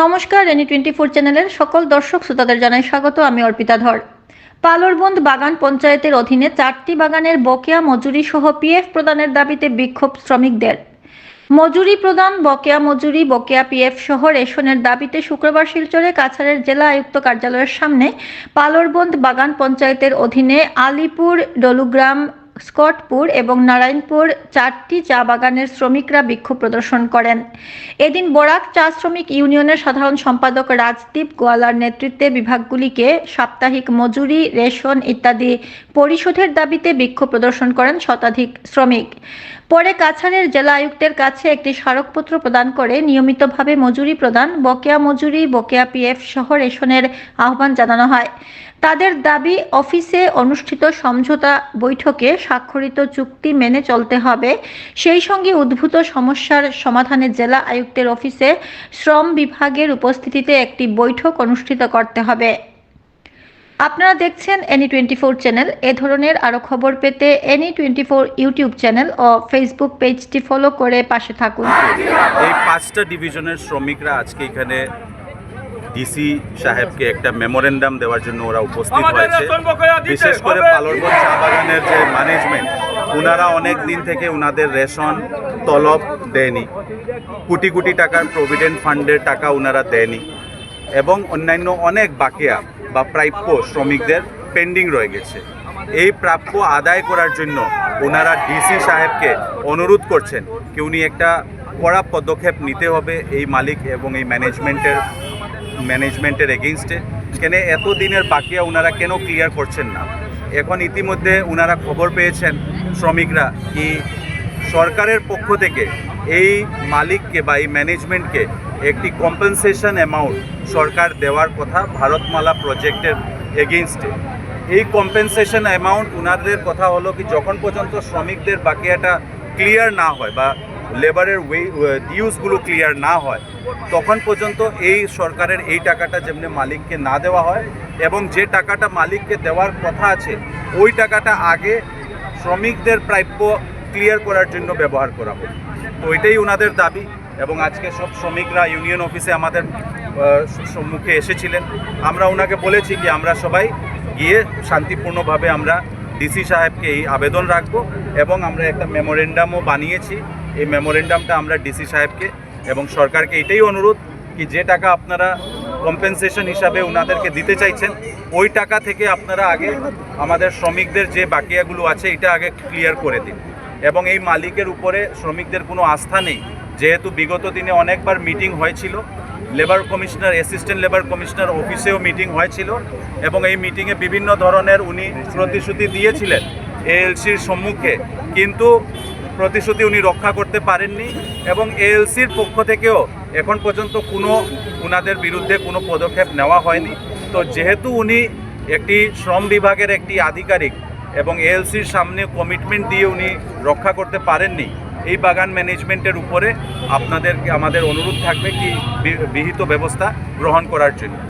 নমস্কার rainy twenty four চ্যানেলের সকল দর্শক শ্রোতাদের জানাই স্বাগত, আমি অর্পিতা ধর। পালরবন্দ বাগান পঞ্চায়েতের অধীনে চারটি বাগানের বকেয়া মজুরি সহ পিএফ প্রদানের দাবিতে বিক্ষোভ শ্রমিকদের। মজুরি প্রদান, বকেয়া মজুরি, বকেয়া পিএফ সহ রেশনের দাবিতে শুক্রবার শিলচরে কাছাড়ের জেলা আয়ুক্ত কার্যালয়ের সামনে পালরবন্দ বাগান পঞ্চায়েতের অধীনে আলিপুর, ডলুগ্রাম স্কটপুর এবং নারায়ণপুর চারটি চা বাগানের শ্রমিকরা বিক্ষোভ প্রদর্শন করেন। এদিন বরাক চা শ্রমিক ইউনিয়নের সাধারণ সম্পাদক রাজদীপ গোয়ালার নেতৃত্বে বিভাগগুলিকে সাপ্তাহিক মজুরি, রেশন ইত্যাদি পরিশোধের দাবিতে বিক্ষোভ প্রদর্শন করেন শতাধিক শ্রমিক। পরে কাছাড়ের জেলা আয়ুক্তের কাছে একটি স্মারকপত্র প্রদান করে নিয়মিতভাবে মজুরি প্রদান, বকেয়া মজুরি, বকেয়া পিএফ সহ রেশনের আহ্বান জানানো হয়। তাদের দাবি, অফিসে অনুষ্ঠিত সমঝোতা বৈঠকে স্বাক্ষরিত চুক্তি মেনে চলতে হবে। সেই সঙ্গে উদ্ভূত সমস্যার সমাধানে জেলা আয়ুক্তের অফিসে শ্রম বিভাগের উপস্থিতিতে একটি বৈঠক অনুষ্ঠিত করতে হবে। আপনারা দেখছেন এনি টোয়েন্টি ফোর চ্যানেল। এ ধরনের আরও খবর পেতে any twenty four YouTube channel ও ফেসবুক পেজটি ফলো করে পাশে থাকুন। এই পাঁচটা ডিভিশনের শ্রমিকরা আজকে এখানে ডিসি সাহেবকে একটা মেমোরেন্ডাম দেওয়ার জন্য ওরা উপস্থিত হয়েছে। বিশেষ করে পালরবন চা বাগানের যে ম্যানেজমেন্ট ওনারা অনেক দিন থেকে ওনাদের রেশন তলব দেয়নি। কোটি কোটি টাকার প্রভিডেন্ট ফান্ডের টাকা ওনারা দেয়নি। এবং অন্যান্য অনেক বাকিয়া বা প্রাপ্য শ্রমিকদের পেন্ডিং রয়ে গেছে। এই প্রাপ্য আদায় করার জন্য ওনারা ডিসি সাহেবকে অনুরোধ করছেন কি উনি একটা কড়া পদক্ষেপ নিতে হবে এই মালিক এবং এই ম্যানেজমেন্টের ম্যানেজমেন্টের এগেনস্টে কেন এত দিনের বাকিয়া ওনারা কেন ক্লিয়ার করছেন না? এখন ইতিমধ্যে ওনারা খবর পেয়েছেন শ্রমিকরা কি সরকারের পক্ষ থেকে এই মালিককে বা এই ম্যানেজমেন্টকে একটি কম্পেনসেশন অ্যামাউন্ট সরকার দেওয়ার কথা ভারতমালা প্রজেক্টের এগেনস্টে এই কম্পেনসেশন অ্যামাউন্ট ওনাদের কথা হলো কি যখন পর্যন্ত শ্রমিকদের বাকিয়াটা ক্লিয়ার না হয় বা লেবারের ডিউসগুলো ক্লিয়ার না হয়, তখন পর্যন্ত এই সরকারের এই টাকাটা যেমনি মালিককে না দেওয়া হয় এবং যে টাকাটা মালিককে দেওয়ার কথা আছে, ওই টাকাটা আগে শ্রমিকদের প্রাপ্য ক্লিয়ার করার জন্য ব্যবহার করা হোক। তো ওইটাই ওনাদের দাবি এবং আজকে সব শ্রমিকরা ইউনিয়ন অফিসে আমাদের সম্মুখে এসেছিলেন। আমরা ওনাকে বলেছি কি আমরা সবাই গিয়ে শান্তিপূর্ণভাবে আমরা ডিসি সাহেবকে এই আবেদন রাখব এবং আমরা একটা মেমোরেন্ডামও বানিয়েছি। এই মেমোরেন্ডামটা আমরা ডিসি সাহেবকে এবং সরকারকে এটাই অনুরোধ কি যে টাকা আপনারা কম্পেনসেশন হিসাবে ওনাদেরকে দিতে চাইছেন, ওই টাকা থেকে আপনারা আগে আমাদের শ্রমিকদের যে বাকিয়াগুলো আছে এটা আগে ক্লিয়ার করে দিন। এবং এই মালিকের উপরে শ্রমিকদের কোনো আস্থা নেই। যেহেতু বিগত দিনে অনেকবার মিটিং হয়েছিল labour commissioner assistant labour commissioner অফিসেও মিটিং হয়েছিল এবং এই মিটিংয়ে বিভিন্ন ধরনের উনি প্রতিশ্রুতি দিয়েছিলেন এএলসির সম্মুখে। কিন্তু প্রতিশ্রুতি উনি রক্ষা করতে পারেননি এবং এএলসির পক্ষ থেকেও এখন পর্যন্ত কোনো উনাদের বিরুদ্ধে কোনো পদক্ষেপ নেওয়া হয়নি। তো যেহেতু উনি একটি শ্রম বিভাগের একটি আধিকারিক এবং এএলসির সামনে কমিটমেন্ট দিয়ে উনি রক্ষা করতে পারেননি, এই বাগান ম্যানেজমেন্টের উপরে আপনাদেরকে, আমাদের অনুরোধ থাকবে কি বিহিত ব্যবস্থা গ্রহণ করার জন্য।